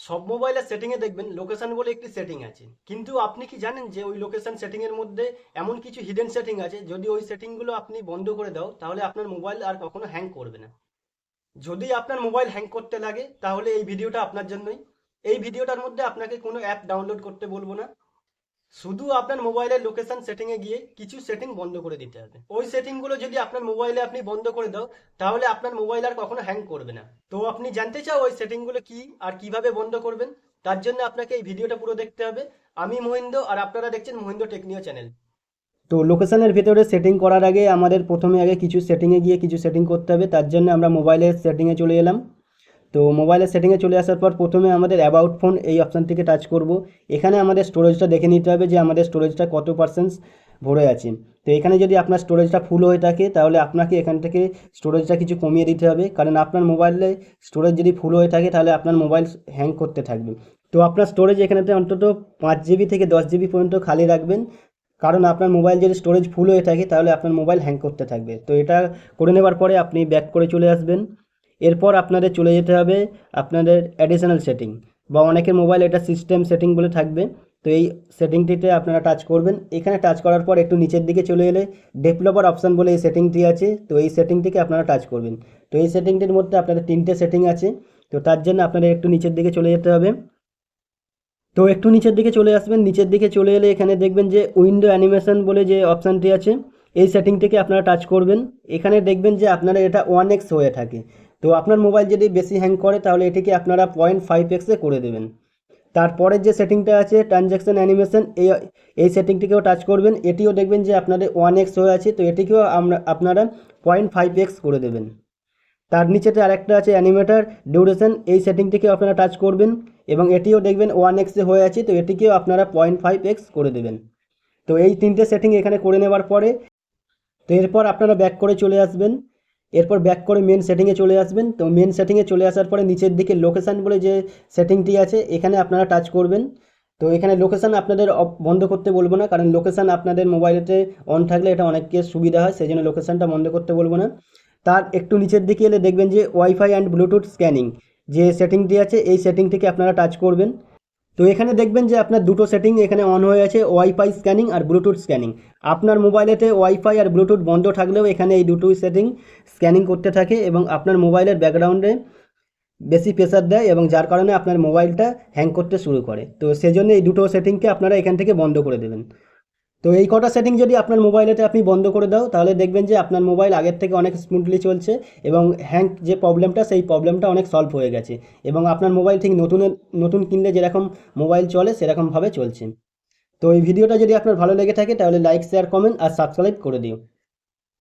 সব মোবাইলের সেটিংয়ে দেখবেন লোকেশান বলে একটি সেটিং আছে। কিন্তু আপনি কি জানেন যে ওই লোকেশান সেটিংয়ের মধ্যে এমন কিছু হিডেন সেটিং আছে? যদি ওই সেটিংগুলো আপনি বন্ধ করে দাও, তাহলে আপনার মোবাইল আর কখনো হ্যাং করবে না। যদি আপনার মোবাইল হ্যাং করতে লাগে, তাহলে এই ভিডিওটা আপনার জন্যই। এই ভিডিওটার মধ্যে আপনাকে কোনো অ্যাপ ডাউনলোড করতে বলব না। শুধু আপনার মোবাইলের লোকেশন সেটিংয়ে গিয়ে কিছু সেটিং বন্ধ করে দিতে হবে। ওই সেটিংগুলো যদি আপনার মোবাইলে আপনি বন্ধ করে দাও, তাহলে আপনার মোবাইল আর কখনো হ্যাং করবে না। তো আপনি জানতে চাও ওই সেটিংগুলো কি আর কীভাবে বন্ধ করবেন, তার জন্য আপনাকে এই ভিডিওটা পুরো দেখতে হবে। আমি মহিন্দ্র আর আপনারা দেখছেন মহিন্দ্র টেকনিও চ্যানেল। তো লোকেশনের ভেতরে সেটিং করার আগে আমাদের প্রথমে আগে কিছু সেটিংয়ে গিয়ে কিছু সেটিং করতে হবে, তার জন্য আমরা মোবাইলের সেটিংয়ে চলে এলাম। তো মোবাইলের সেটিংয়ে চলে আসার পর প্রথমে আমাদের অ্যাবাউট ফোন এই অপশানটিকে টাচ করব। এখানে আমাদের স্টোরেজটা দেখে নিতে হবে যে আমাদের স্টোরেজটা কত পার্সেন্ট ভরে আছে। তো এখানে যদি আপনার স্টোরেজটা ফুল হয়ে থাকে, তাহলে আপনাকে এখান থেকে স্টোরেজটা কিছু কমিয়ে দিতে হবে। কারণ আপনার মোবাইলে স্টোরেজ যদি ফুল হয়ে থাকে, তাহলে আপনার মোবাইল হ্যাং করতে থাকবে। তো আপনার স্টোরেজ এখানেতে অন্তত পাঁচ জিবি থেকে দশ জিবি পর্যন্ত খালি রাখবেন। কারণ আপনার মোবাইল যদি স্টোরেজ ফুল হয়ে থাকে, তাহলে আপনার মোবাইল হ্যাং করতে থাকবে। তো এটা করে নেবার পরে আপনি ব্যাক করে চলে আসবেন। এরপর আপনাদের চলে যেতে হবে আপনাদের অ্যাডিশনাল সেটিং বা অনেকের মোবাইল এটা সিস্টেম সেটিং বলে থাকবে। তো এই সেটিংটিতে আপনারা টাচ করবেন। এখানে টাচ করার পর একটু নিচের দিকে চলে এলে ডেভেলপার অপশান বলে এই সেটিংটি আছে। তো এই সেটিংটিকে আপনারা টাচ করবেন। তো এই সেটিংটির মধ্যে আপনাদের তিনটে সেটিং আছে। তো তার জন্য আপনাদের একটু নিচের দিকে চলে যেতে হবে। তো একটু নিচের দিকে চলে আসবেন। নিচের দিকে চলে এলে এখানে দেখবেন যে উইন্ডো অ্যানিমেশন বলে যে অপশানটি আছে। এই সেটিংটিকে আপনারা টাচ করবেন। এখানে দেখবেন যে আপনারা এটা ওয়ান এক্স হয়ে থাকে। তো আপনার মোবাইল যদি বেশি হ্যাং করে, তাহলে এটিকে আপনারা পয়েন্ট ফাইভ এক্সে করে দেবেন। তারপরের যে সেটিংটা আছে ট্রানজ্যাকশন অ্যানিমেশন এই এই সেটিংটিকেও টাচ করবেন। এটিও দেখবেন যে আপনাদের ওয়ান এক্স হয়ে আছে, তো এটিকেও আমরা, আপনারা পয়েন্ট ফাইভ এক্স করে দেবেন। তার নিচেতে আরেকটা আছে অ্যানিমেটার ডিউরেশন এই সেটিংটিকেও আপনারা টাচ করবেন এবং এটিও দেখবেন ওয়ান এক্সে হয়ে আছে, তো এটিকেও আপনারা পয়েন্ট ফাইভ এক্স করে দেবেন। তো এই তিনটে সেটিং এখানে করে নেবার পরে, তো এরপর আপনারা ব্যাক করে চলে আসবেন। এরপর ব্যাক করে মেন সেটিংয়ে চলে আসবেন। তো মেন সেটিংয়ে চলে আসার পরে নিচের দিকে লোকেশান বলে যে সেটিংটি আছে, এখানে আপনারা টাচ করবেন। তো এখানে লোকেশান আপনাদের বন্ধ করতে বলব না, কারণ লোকেশান আপনাদের মোবাইলেতে অন থাকলে এটা অনেককে সুবিধা হয় সেই জন্য লোকেশানটা বন্ধ করতে বলব না। তার একটু নিচের দিকে এলে দেখবেন যে ওয়াইফাই অ্যান্ড ব্লুটুথ স্ক্যানিং যে সেটিংটি আছে, এই সেটিংটিকে আপনারা টাচ করবেন। তো এখানে দেখবেন যে আপনার দুটো সেটিং এখানে অন হয়ে আছে ওয়াইফাই স্ক্যানিং আর ব্লুটুথ স্ক্যানিং আপনার মোবাইলেতে ওয়াইফাই আর ব্লুটুথ বন্ধ থাকলেও এখানে এই দুটোই সেটিং স্ক্যানিং করতে থাকে এবং আপনার মোবাইলের ব্যাকগ্রাউন্ডে বেশি প্রেসার দেয় এবং যার কারণে আপনার মোবাইলটা হ্যাং করতে শুরু করে। তো সেজন্য এই দুটো সেটিংকে আপনারা এখান থেকে বন্ধ করে দেবেন। তো এই কটা সেটিং যদি আপনার মোবাইলেতে আপনি বন্ধ করে দাও, তাহলে দেখবেন যে আপনার মোবাইল আগের থেকে অনেক স্মুথলি চলছে এবং হ্যাং যে প্রবলেমটা সেই প্রবলেমটা অনেক সলভ হয়ে গেছে এবং আপনার মোবাইল ঠিক নতুন নতুন কিনলে যেরকম মোবাইল চলে, সেরকমভাবে চলছে। তো এই ভিডিওটা যদি আপনার ভালো লেগে থাকে, তাহলে লাইক শেয়ার কমেন্ট আর সাবস্ক্রাইব করে দিও।